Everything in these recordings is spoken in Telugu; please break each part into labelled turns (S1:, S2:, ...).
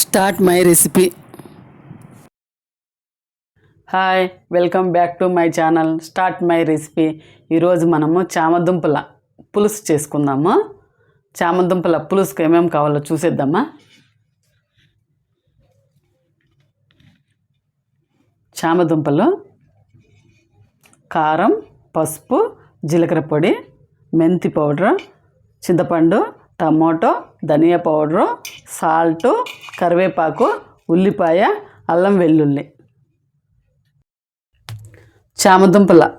S1: Start my recipe. Hi welcome back to my channel start my recipe. ఈరోజు మనము చామదుంపల పులుసు చేసుకుందాము. చామదుంపల పులుసుకు ఏమేమి కావాలో చూసేద్దామా? చామదుంపలు కారం పసుపు జీలకర్ర పొడి మెంతి పౌడర్ చింతపండు టమోటో ధనియా పౌడరు సాల్టు కరివేపాకు ఉల్లిపాయ అల్లం వెల్లుల్లి. చామదుంపల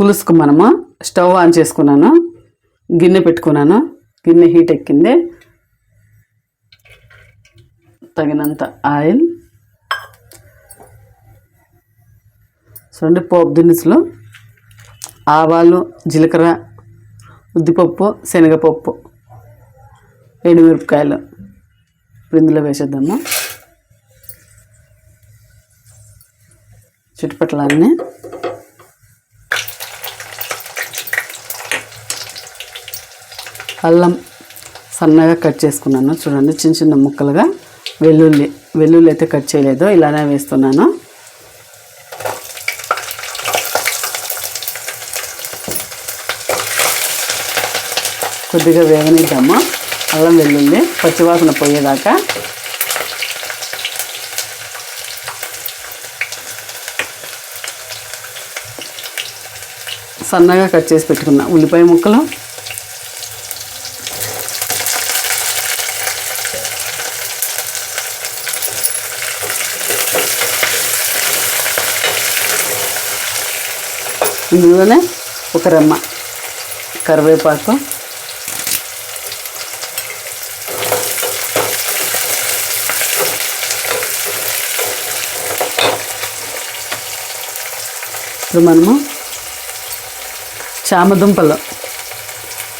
S1: పులుసుకు మనము స్టవ్ ఆన్ చేసుకున్నాను. గిన్నె పెట్టుకున్నాను. గిన్నె హీట్ ఎక్కింది. తగినంత ఆయిల్. చూడండి పోపు దినుసులు ఆవాలు జీలకర్ర ఉద్దిపప్పు శనగపప్పు. ఎండుమిరపకాయలు ఇప్పుడు ఇందులో వేసేద్దాము? చుట్టుపక్కలన్నీ. అల్లం సన్నగా కట్ చేసుకున్నాను. చూడండి చిన్న చిన్న ముక్కలుగా వెల్లుల్లి వెల్లుల్లి అయితే కట్ చేయలేదు ఇలానే వేస్తున్నాను. కొద్దిగా వేగనిద్దాము? అల్లం వెల్లుల్లి పచ్చివాసన పోయేదాకా సన్నగా కట్ చేసి పెట్టుకున్న ఉల్లిపాయ ముక్కలు. ఇందులోనే ఒక రెమ్మ కరివేపాకు. ఇప్పుడు మనము చామదుంపలు.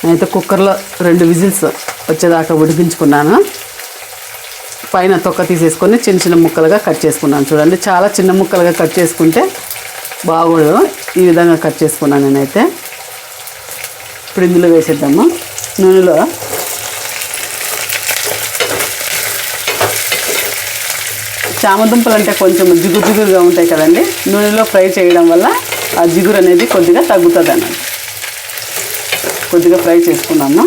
S1: నేనైతే కుక్కర్లో రెండు విజిల్స్ వచ్చేదాకా ఉడికించుకున్నాను. పైన తొక్క తీసేసుకొని చిన్న చిన్న ముక్కలుగా కట్ చేసుకున్నాను. చూడండి చాలా చిన్న ముక్కలుగా కట్ చేసుకుంటే బాగోదు. ఈ విధంగా కట్ చేసుకున్నాను నేనైతే. ఇప్పుడు ఇందులో వేసేద్దాము. నూనెలో చామదుంపలు అంటే కొంచెం జిగురు జిగురుగా ఉంటాయి కదండి. నూనెలో ఫ్రై చేయడం వల్ల ఆ జిగురు అనేది కొద్దిగా తగ్గుతుంది అన్నది కొద్దిగా ఫ్రై చేసుకున్నాము.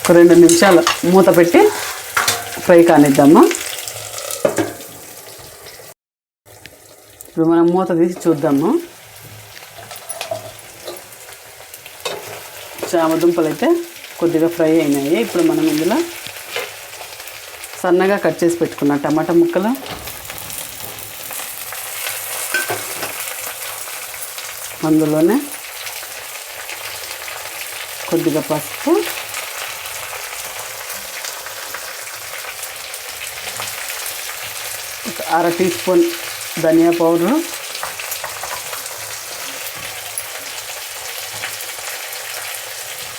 S1: ఒక రెండు నిమిషాలు మూత పెట్టి ఫ్రై కానిద్దాము. ఇప్పుడు మనం మూత తీసి చూద్దాము. చామదుంపలు అయితే కొద్దిగా ఫ్రై అయినాయి. ఇప్పుడు మనం ఇందులో సన్నగా కట్ చేసి పెట్టుకున్న టమాటా ముక్కలు. అందులోనే కొద్దిగా పసుపు. ఒక అర టీ స్పూన్ ధనియా పౌడరు.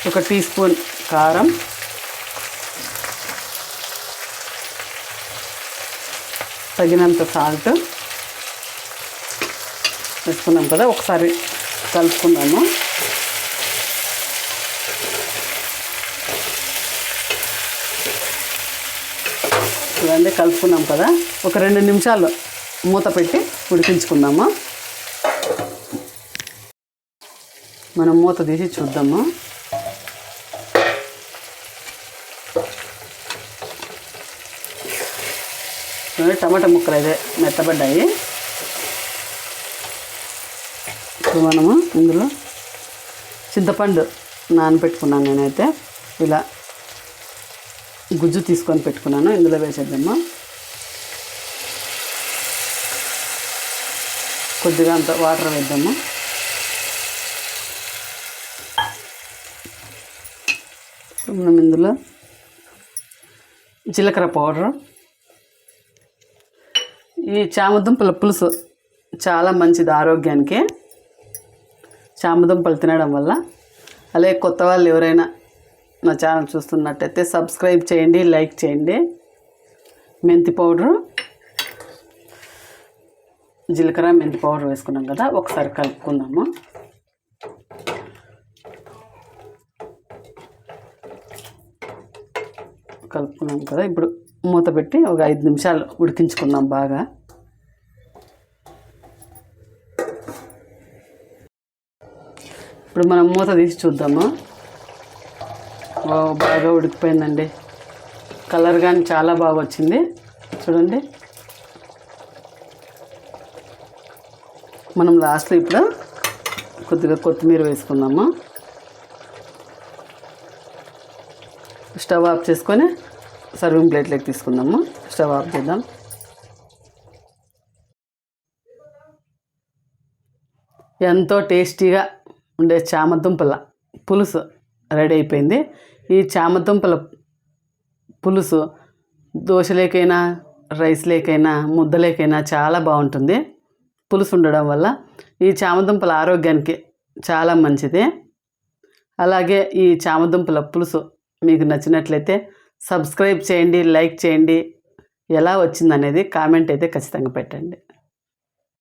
S1: ఒక టీ స్పూన్ కారం. తగినంత సాల్ట్. వేసుకున్నాం కదా ఒకసారి కలుపుకున్నాము చూడండి కలుపుకున్నాం కదా ఒక రెండు నిమిషాలు మూత పెట్టి ఉడికించుకుందాము. మనం మూత తీసి చూద్దాము. టమాటా ముక్కలు అయితే మెత్తబడ్డాయి. ఇప్పుడు మనము ఇందులో చింతపండు నానబెట్టుకున్నాను నేనైతే. ఇలా గుజ్జు తీసుకొని పెట్టుకున్నాను ఇందులో వేసేద్దాము. కొద్దిగా అంత వాటర్ వేద్దాము. మనం ఇందులో జీలకర్ర పౌడర్ ఈ చామదుంపల పులుసు చాలా మంచిది ఆరోగ్యానికి. చామదుంపలు తినడం వల్ల. అలాగే కొత్త వాళ్ళు ఎవరైనా నా ఛానల్ చూస్తున్నట్టయితే సబ్స్క్రైబ్ చేయండి లైక్ చేయండి. మెంతి పౌడరు. జీలకర్ర మెంతి పౌడర్ వేసుకున్నాం కదా ఒకసారి కలుపుకుందాము. కలుపుకున్నాం కదా ఇప్పుడు మూత పెట్టి ఒక ఐదు నిమిషాలు ఉడికించుకుందాం బాగా. ఇప్పుడు మనం మూత తీసి చూద్దాము? బాగా ఉడికిపోయిందండి. కలర్ కానీ చాలా బాగా వచ్చింది. చూడండి. మనం లాస్ట్లో ఇప్పుడు కొద్దిగా కొత్తిమీర వేసుకుందాము? స్టవ్ ఆఫ్ చేసుకొని సర్వింగ్ ప్లేట్లోకి తీసుకుందాము? స్టవ్ ఆఫ్ చేద్దాం. ఎంతో టేస్టీగా ఉండే చామదుంపల పులుసు రెడీ అయిపోయింది. ఈ చామదుంపల పులుసు దోశలేకైనా రైస్ లేకైనా ముద్దలేకైనా చాలా బాగుంటుంది. పులుసు ఉండడం వల్ల ఈ చామదుంపల ఆరోగ్యానికి చాలా మంచిది. అలాగే ఈ చామదుంపల పులుసు మీకు నచ్చినట్లయితే సబ్స్క్రైబ్ చేయండి లైక్ చేయండి. ఎలా వచ్చిందనేది కామెంట్ అయితే ఖచ్చితంగా పెట్టండి.